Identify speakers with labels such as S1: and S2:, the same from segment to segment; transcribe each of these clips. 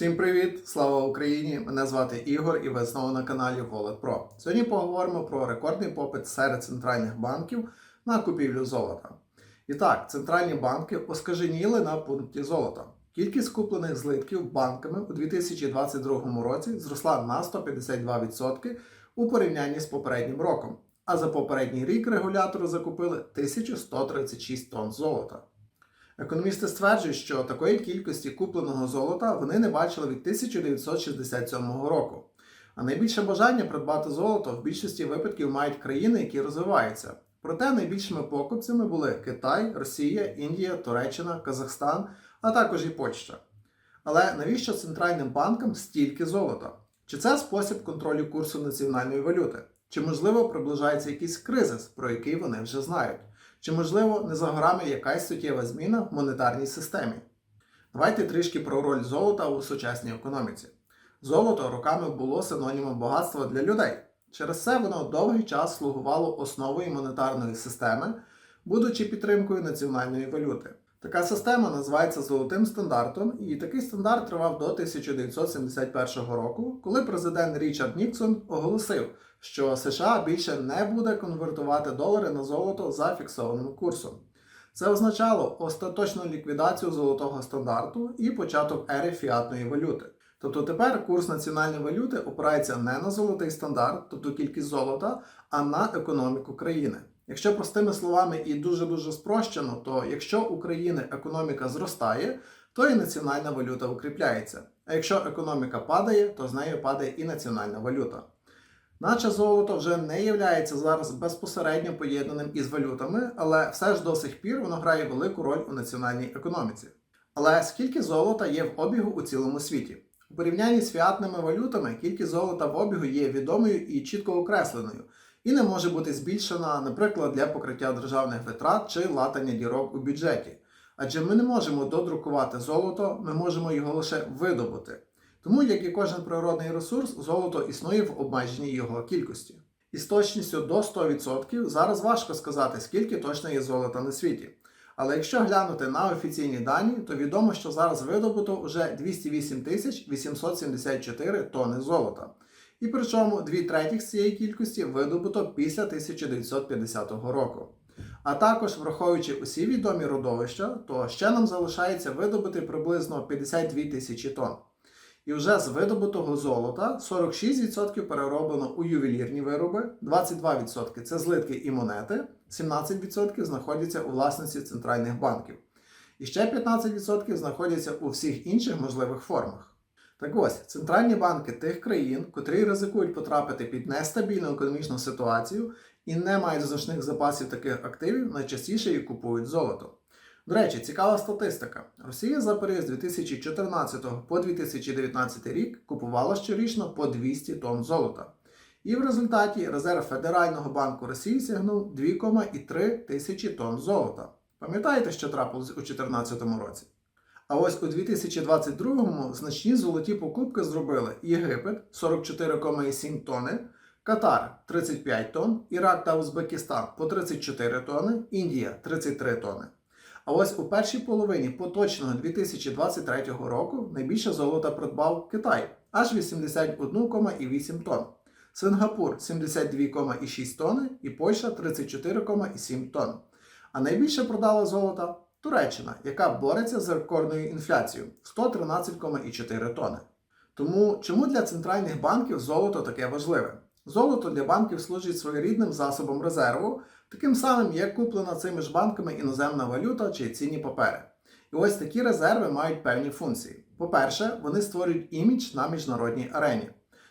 S1: Всім привіт! Слава Україні! Мене звати Ігор і ви знову на каналі Wallet Pro. Сьогодні поговоримо про рекордний попит серед центральних банків на купівлю золота. І так, центральні банки оскаженіли на пункті золота. Кількість куплених злитків банками у 2022 році зросла на 152% у порівнянні з попереднім роком. А за попередній рік регулятори закупили 1136 тонн золота. Економісти стверджують, що такої кількості купленого золота вони не бачили від 1967 року. А найбільше бажання придбати золото в більшості випадків мають країни, які розвиваються. Проте найбільшими покупцями були Китай, Росія, Індія, Туреччина, Казахстан, а також і Польща. Але навіщо центральним банкам стільки золота? Чи це спосіб контролю курсу національної валюти? Чи можливо приближається якийсь кризис, про який вони вже знають? Чи, можливо, не за горами якась суттєва зміна в монетарній системі? Давайте трішки про роль золота у сучасній економіці. Золото роками було синонімом багатства для людей. Через це воно довгий час слугувало основою монетарної системи, будучи підтримкою національної валюти. Така система називається золотим стандартом, і такий стандарт тривав до 1971 року, коли президент Річард Ніксон оголосив, що США більше не буде конвертувати долари на золото за фіксованим курсом. Це означало остаточну ліквідацію золотого стандарту і початок ери фіатної валюти. Тобто тепер курс національної валюти опирається не на золотий стандарт, тобто кількість золота, а на економіку країни. Якщо простими словами і дуже-дуже спрощено, то якщо у країни економіка зростає, то і національна валюта укріпляється. А якщо економіка падає, то з нею падає і національна валюта. Наче золото вже не є зараз безпосередньо поєднаним із валютами, але все ж до сих пір воно грає велику роль у національній економіці. Але скільки золота є в обігу у цілому світі? У порівнянні з фіатними валютами кількість золота в обігу є відомою і чітко окресленою, і не може бути збільшена, наприклад, для покриття державних витрат чи латання дірок у бюджеті. Адже ми не можемо додрукувати золото, ми можемо його лише видобути. Тому, як і кожен природний ресурс, золото існує в обмеженій його кількості. І з точністю до 100% зараз важко сказати, скільки точно є золота на світі. Але якщо глянути на офіційні дані, то відомо, що зараз видобуто вже 208 874 тонни золота. І причому дві третіх з цієї кількості видобуто після 1950 року. А також, враховуючи усі відомі родовища, то ще нам залишається видобути приблизно 52 тисячі тонн. І вже з видобутого золота 46% перероблено у ювелірні вироби, 22% це злитки і монети, 17% знаходяться у власності центральних банків. І ще 15% знаходяться у всіх інших можливих формах. Так ось, центральні банки тих країн, котрі ризикують потрапити під нестабільну економічну ситуацію і не мають значних запасів таких активів, найчастіше і купують золото. До речі, цікава статистика. Росія за період з 2014 по 2019 рік купувала щорічно по 200 тонн золота. І в результаті резерв Федерального банку Росії сягнув 2,3 тисячі тонн золота. Пам'ятаєте, що трапилось у 2014 році? А ось у 2022-му значні золоті покупки зробили Єгипет 44,7 тонни, Катар 35 тонн, Ірак та Узбекистан по 34 тонни, Індія 33 тонни. А ось у першій половині поточного 2023 року найбільше золота придбав Китай аж 81,8 тонн, Сингапур 72,6 тонни і Польща 34,7 тонн. А найбільше продала золота Туреччина, яка бореться з рекордною інфляцією 113,4 тонни. Тому чому для центральних банків золото таке важливе? Золото для банків служить своєрідним засобом резерву, таким самим, як куплена цими ж банками іноземна валюта чи цінні папери. І ось такі резерви мають певні функції. По-перше, вони створюють імідж на міжнародній арені.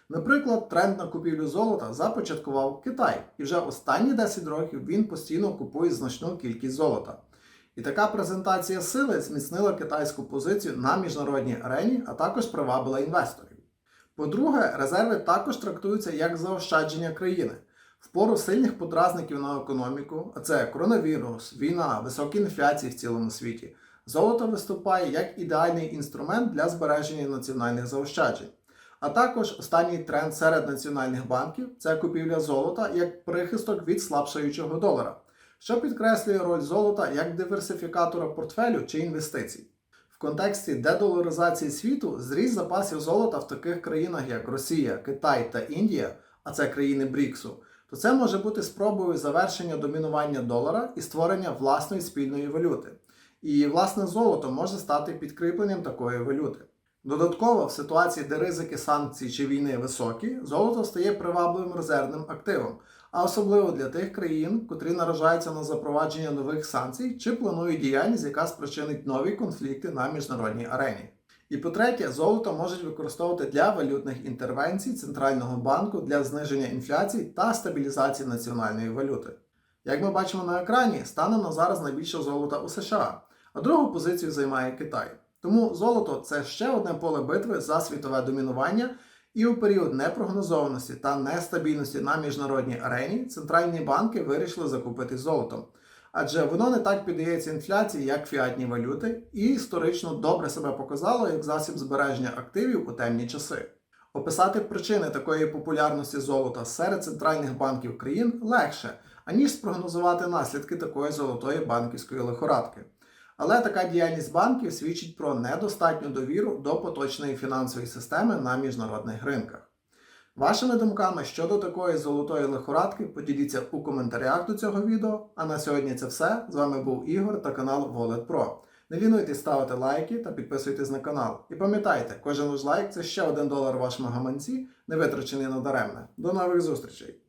S1: Наприклад, тренд на купівлю золота започаткував Китай, і вже останні 10 років він постійно купує значну кількість золота. І така презентація сили зміцнила китайську позицію на міжнародній арені, а також привабила інвесторів. По-друге, резерви також трактуються як заощадження країни. В пору сильних подразників на економіку, а це коронавірус, війна, високі інфляції в цілому світі, золото виступає як ідеальний інструмент для збереження національних заощаджень. А також останній тренд серед національних банків це купівля золота як прихисток від слабшаючого долара. що підкреслює роль золота як диверсифікатора портфелю чи інвестицій. Контексті дедоларизації світу зріст запасів золота в таких країнах, як Росія, Китай та Індія, а це країни Бріксу, то це може бути спробою завершення домінування долара і створення власної спільної валюти. І власне золото може стати підкріпленням такої валюти. Додатково, в ситуації, де ризики санкцій чи війни високі, золото стає привабливим резервним активом, а особливо для тих країн, котрі наражаються на запровадження нових санкцій чи планують діяльність, яка спричинить нові конфлікти на міжнародній арені. І по-третє, золото можуть використовувати для валютних інтервенцій Центрального банку для зниження інфляції та стабілізації національної валюти. Як ми бачимо на екрані, станом на зараз найбільше золота у США, а другу позицію займає Китай. Тому золото це ще одне поле битви за світове домінування, і у період непрогнозованості та нестабільності на міжнародній арені центральні банки вирішили закупити золотом. Адже воно не так піддається інфляції, як фіатні валюти, і історично добре себе показало як засіб збереження активів у темні часи. Описати причини такої популярності золота серед центральних банків країн легше, аніж спрогнозувати наслідки такої золотої банківської лихорадки. Але така діяльність банків свідчить про недостатню довіру до поточної фінансової системи на міжнародних ринках. Вашими думками щодо такої золотої лихорадки поділіться у коментарях до цього відео. А на сьогодні це все. З вами був Ігор та канал Wallet Pro. Не лінуйтесь ставити лайки та підписуйтесь на канал. І пам'ятайте, кожен ваш лайк це ще один долар вашому гаманці, не витрачений надаремне. До нових зустрічей!